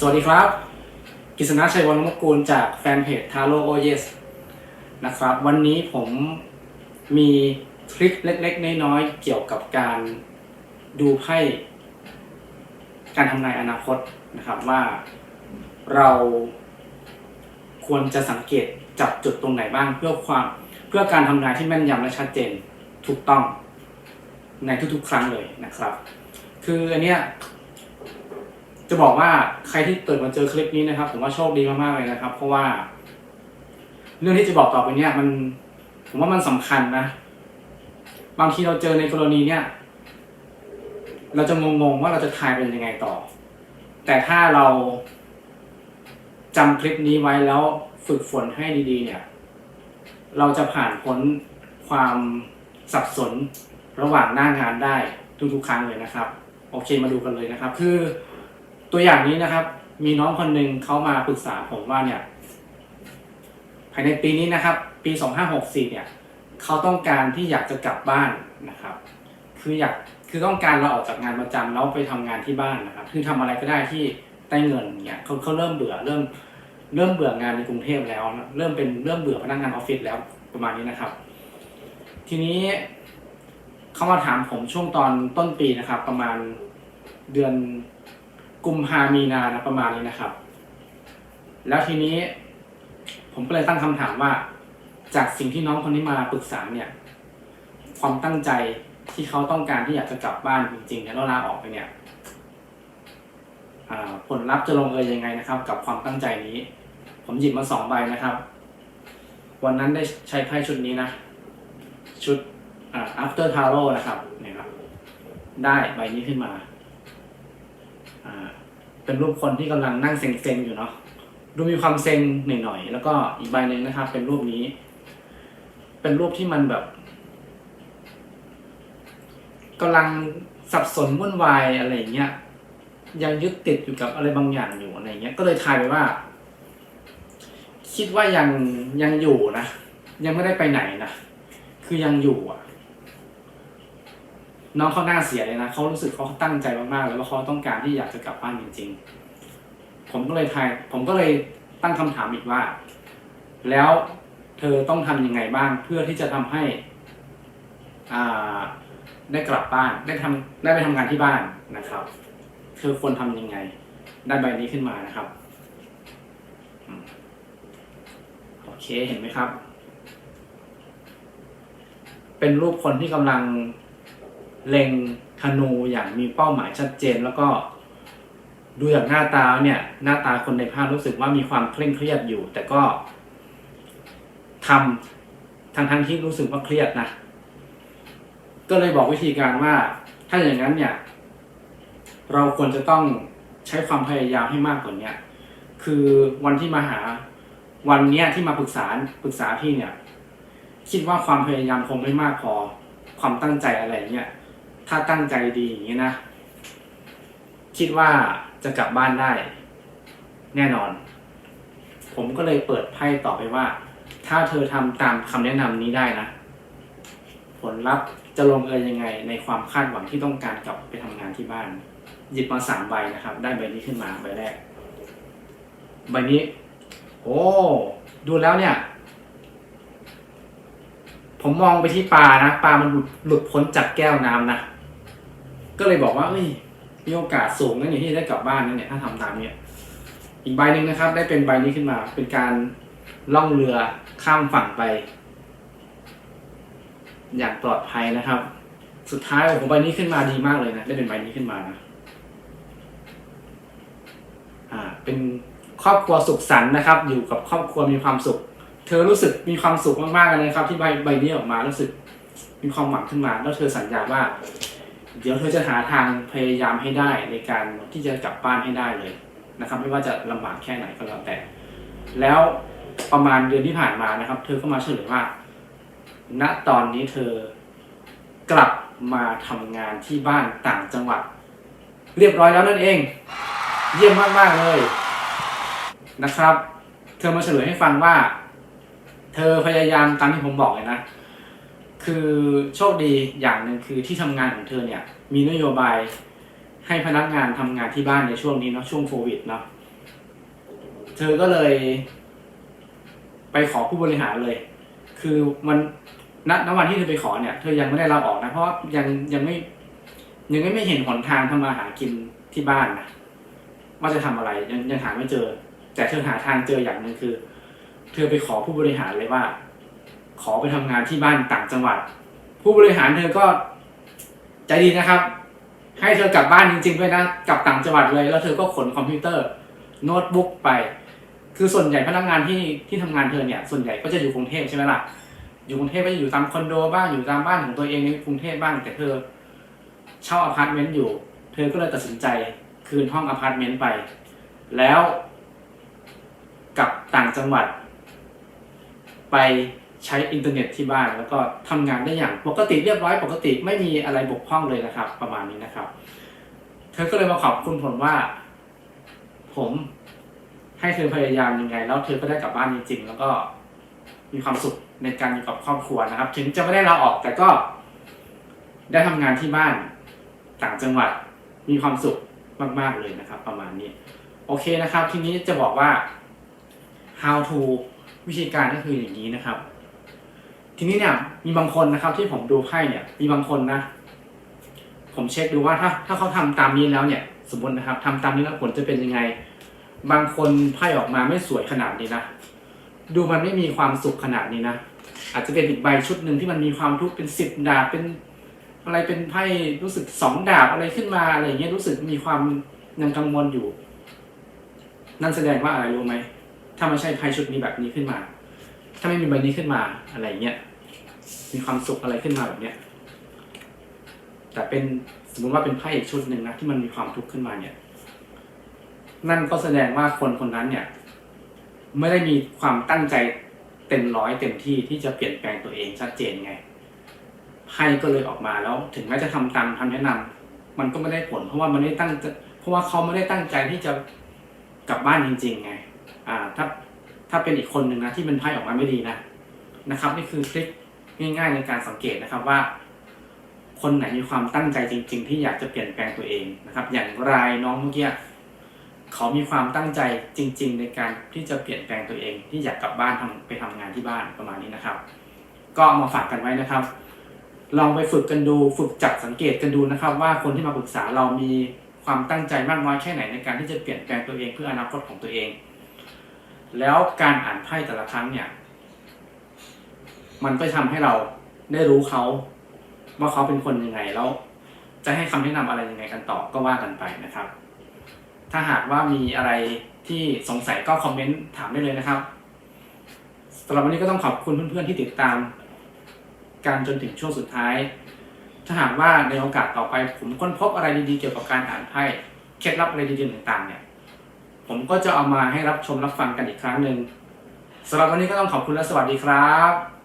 สวัสดีครับ กิษณะชัยวรมกูลจากแฟนเพจทาโร่โอเยสนะครับ วันนี้ผมมีทริคเล็กๆ น้อยๆ เกี่ยวกับการดูไพ่การทำนายอนาคตนะครับว่าเราควรจะสังเกตจับจุดตรงไหนบ้างเพื่อความเพื่อการทำนายที่แม่นยำและชัดเจนถูกต้องในทุกๆ ครั้งเลยนะครับ คืออันเนี้ย จะบอกว่าใครที่เกิดมาเจอคลิปนี้นะครับผมว่าโชคดีมากๆเลยนะครับ เพราะว่า เรื่องที่จะบอกต่อไปเนี่ยมันผมว่ามันสำคัญนะ บางทีเราเจอในกรณีเนี่ยเราจะงงๆว่าเราจะทายเป็นยังไงต่อ แต่ถ้าเราจำคลิปนี้ไว้แล้วฝึกฝนให้ดีๆ เนี่ย เราจะผ่านพ้นความสับสนระหว่างหน้างานได้ทุกๆครั้งเลยนะครับ โอเคมาดูกันเลยนะครับ คือ ตัวอย่างนี้นะครับ มีน้องคนหนึ่งเขามาปรึกษาผมว่าเนี่ย ภายในปีนี้นะครับ ปี 2564 เนี่ยเขาต้องการที่อยากจะกลับบ้านนะครับ คืออยากคือต้องการเราออกจากงานประจำแล้วไปทำงานที่บ้านนะครับ คือทำอะไรก็ได้ที่ได้เงินเนี่ยเขาเขาเริ่มเบื่อเริ่มเริ่มเบื่องานในกรุงเทพแล้ว เริ่มเป็นเริ่มเบื่อพนักงานออฟฟิศแล้วประมาณนี้นะครับ ทีนี้เขามาถามผมช่วงตอนต้นปีนะครับ ประมาณเดือน กุมภามีนานะประมาณนี้นะครับ แล้วทีนี้ ผมก็เลยตั้งคำถามว่า จากสิ่งที่น้องคนนี้มาปรึกษาเนี่ย ความตั้งใจที่เขาต้องการที่อยากจะกลับบ้านจริงๆแล้วลาออกไปเนี่ยผลลัพธ์จะลงเอยยังไงนะครับ กับความตั้งใจนี้ ผมหยิบมาสองใบนะครับ วันนั้นได้ใช้ไพ่ชุดนี้นะ ชุดอ่ after tarot นะครับเนี่ยครับ ได้ใบนี้ขึ้นมา อ่า เป็นรูปคนที่กำลังนั่งเซ็งๆอยู่เนาะดูมีความเซ็งหน่อยๆแล้วก็อีกใบหนึ่งนะครับ เป็นรูปนี้ เป็นรูปที่มันแบบกำลังสับสนวุ่นวายอะไรเงี้ยยังยึดติดอยู่กับอะไรบางอย่างอยู่อะไรเงี้ย ก็เลยทายไปว่า คิดว่ายังยังอยู่นะยังไม่ได้ไปไหนนะคือยังอยู่อะ น้องเขาหน้าเสียเลยนะเขารู้สึกเขาตั้งใจมากๆแล้วว่าเขาต้องการที่อยากจะกลับบ้านจริงๆ ผมก็เลยทายผมก็เลยตั้งคำถามอีกว่า แล้วเธอต้องทำยังไงบ้างเพื่อที่จะทำให้อ่าได้กลับบ้านได้ทำได้ไปทำงานที่บ้านนะครับ เธอควรทำยังไง ได้ใบนี้ขึ้นมานะครับอืมโอเคเห็นไหมครับ เป็นรูปคนที่กำลัง เล็งธนูอย่างมีเป้าหมายชัดเจน แล้วก็ดูจากหน้าตาเนี่ยหน้าตาคนในภาพรู้สึกว่ามีความเคร่งเครียดอยู่ แต่ก็ทำทั้งทั้งที่รู้สึกว่าเครียดนะก็เลยบอกวิธีการว่า ถ้าอย่างนั้นเนี่ย เราควรจะต้องใช้ความพยายามให้มากกว่านี้คือวันที่มาหาวันเนี้ยที่มาปรึกษาปรึกษาพี่เนี่ย คิดว่าความพยายามคงไม่มากพอความตั้งใจอะไรเนี่ย ถ้าตั้งใจดีอย่างนี้นะ คิดว่าจะกลับบ้านได้ แน่นอน ผมก็เลยเปิดไพ่ต่อไปว่า ถ้าเธอทำตามคำแนะนำนี้ได้นะ ผลลัพธ์จะลงเอยยังไงในความคาดหวังที่ต้องการกลับไปทำงานที่บ้าน หยิบมาสามใบนะครับ ได้ใบนี้ขึ้นมาใบแรก ใบนี้ โอ้ ดูแล้วเนี่ยผมมองไปที่ปลานะปลามันหลุดพ้นจากแก้วน้ำนะ ก็เลยบอกว่าเอ้ยมีโอกาสสูงนะเนี่ยที่ได้กลับบ้านนะเนี่ยถ้าทำตามเนี่ยอีกใบหนึ่งนะครับ ได้เป็นใบนี้ขึ้นมา เป็นการล่องเรือข้ามฝั่งไป อย่างปลอดภัยนะครับ สุดท้ายโอ้โหใบนี้ขึ้นมาดีมากเลยนะได้เป็นใบนี้ขึ้นมานะอ่า เป็นครอบครัวสุขสันต์นะครับ อยู่กับครอบครัวมีความสุข เธอรู้สึกมีความสุขมากๆเลยนะครับ ที่ใบใบนี้ออกมารู้สึกมีความหวังขึ้นมา แล้วเธอสัญญาว่า เดี๋ยวเธอจะหาทางพยายามให้ได้ในการที่จะกลับบ้านให้ได้เลยนะครับ ไม่ว่าจะลำบากแค่ไหนก็แล้วแต่ แล้วประมาณเดือนที่ผ่านมานะครับ เธอก็มาเฉลยว่า ณตอนนี้เธอกลับมาทำงานที่บ้านต่างจังหวัด เรียบร้อยแล้วนั่นเอง เยี่ยมมากๆเลยนะครับ เธอมาเฉลยให้ฟังว่า เธอพยายามตามที่ผมบอกเลยนะ คือโชคดีอย่างหนึ่งคือที่ทำงานของเธอเนี่ย มีนโยบายให้พนักงานทำงานที่บ้านในช่วงนี้เนาะช่วงโควิดเนาะเธอก็เลย ไปขอผู้บริหารเลย คือมันณณวันที่เธอไปขอเนี่ย เธอยังไม่ได้ลาออกนะ เพราะยังยังไม่ ยังไม่เห็นหนทางทำมาหากินที่บ้านนะว่าจะทำอะไรยังยังหาไม่เจอ แต่เธอหาทางเจออย่างหนึ่งคือ เธอไปขอผู้บริหารเลยว่า ขอไปทำงานที่บ้านต่างจังหวัด ผู้บริหารเธอก็ใจดีนะครับ ให้เธอกลับบ้านจริงๆด้วยนะกลับต่างจังหวัดเลย แล้วเธอก็ขนคอมพิวเตอร์โน้ตบุ๊กไป คือส่วนใหญ่พนักงานที่ที่ทำงานเธอเนี่ยส่วนใหญ่ก็จะอยู่กรุงเทพใช่ไหมล่ะอยู่กรุงเทพก็จะอยู่ตามคอนโดบ้างอยู่ตามบ้านของตัวเองในกรุงเทพบ้างแต่เธอเช่าอพาร์ตเมนต์อยู่ เธอก็เลยตัดสินใจคืนห้องอพาร์ตเมนต์ไป แล้วกลับต่างจังหวัด ไป ใช้อินเทอร์เน็ตที่บ้านแล้วก็ทำงานได้อย่างปกติเรียบร้อยปกติไม่มีอะไรบกพร่องเลยนะครับ ประมาณนี้นะครับ เธอก็เลยมาขอบคุณผมว่า ผมให้เธอพยายามยังไง แล้วเธอก็ได้กลับบ้านจริงๆ แล้วก็มีความสุขในการอยู่กับครอบครัวนะครับ ถึงจะไม่ได้ลาออกแต่ก็ ได้ทำงานที่บ้านต่างจังหวัดมีความสุขมาก ๆเลยนะครับ ประมาณนี้โอเคนะครับ ทีนี้จะบอกว่า how to วิธีการก็คืออย่างนี้นะครับ ทีนี้เนี่ยมีบางคนนะครับที่ผมดูไพ่เนี่ย มีบางคนนะ ผมเช็คดูว่าถ้าถ้าเขาทำตามนี้แล้วเนี่ย สมมตินะครับทำตามนี้แล้วผลจะเป็นยังไง บางคนไพ่ออกมาไม่สวยขนาดนี้นะดูมันไม่มีความสุขขนาดนี้นะอาจจะเป็นอีกใบชุดหนึ่งที่มันมีความทุกข์เป็นสิบดาบเป็น อะไรเป็นไพ่รู้สึกสองดาบอะไรขึ้นมาอะไรอย่างเงี้ยรู้สึกมีความยังกังวลอยู่ นั่นแสดงว่าอะไรรู้ไหมถ้าไม่ใช่ไพ่ชุดนี้แบบนี้ขึ้นมา ถ้าไม่มีใบนี้ขึ้นมาอะไรเงี้ย มีความสุขอะไรขึ้นมาแบบเนี้ยแต่เป็นสมมติว่าเป็นไพ่อีกชุดหนึ่งนะที่มันมีความทุกข์ขึ้นมาเนี่ย นั่นก็แสดงว่าคนคนนั้นเนี่ย ไม่ได้มีความตั้งใจเต็มร้อยเต็มที่ที่จะเปลี่ยนแปลงตัวเองชัดเจนไงไพ่ก็เลยออกมาแล้ว ถึงแม้จะทำตามคำแนะนำมันก็ไม่ได้ผล เพราะว่ามันไม่ได้ตั้งเพราะว่าเขาไม่ได้ตั้งใจที่จะกลับบ้านจริง ๆ ไง อ่า ถ้าถ้าเป็นอีกคนหนึ่งนะที่มันไพ่ออกมาไม่ดีนะนะครับ นี่คือทริค ง่ายๆในการสังเกตนะครับว่า คนไหนมีความตั้งใจจริง ๆ ที่อยากจะเปลี่ยนแปลงตัวเองนะครับ อย่างรายน้องเมื่อกี้เขามีความตั้งใจจริง ๆ ในการที่จะเปลี่ยนแปลงตัวเอง ที่อยากกลับบ้านทำไปทำงานที่บ้านประมาณนี้นะครับ ก็มาฝากกันไว้นะครับ ลองไปฝึกกันดูฝึกจับสังเกตกันดูนะครับ ว่าคนที่มาปรึกษาเรามีความตั้งใจมากน้อยแค่ไหนในการที่จะเปลี่ยนแปลงตัวเองเพื่ออนาคตของตัวเอง แล้วการอ่านไพ่แต่ละครั้งเนี่ย มันก็ทำให้เราได้รู้เขาว่าเขาเป็นคนยังไงแล้ว จะให้คำแนะนำอะไรยังไงกันต่อก็ว่ากันไปนะครับ ถ้าหากว่ามีอะไรที่สงสัยก็คอมเมนต์ถามได้เลยนะครับสำหรับวันนี้ก็ต้องขอบคุณเพื่อนๆที่ติดตามการจนถึงช่วงสุดท้าย ถ้าหากว่าในโอกาสต่อไป ผมค้นพบอะไรดีๆเกี่ยวกับการอ่านไพ่เคล็ดลับอะไรดีๆต่างๆ เนี่ย ผมก็จะเอามาให้รับชมรับฟังกันอีกครั้งหนึ่งสำหรับวันนี้ก็ต้องขอบคุณและสวัสดีครับ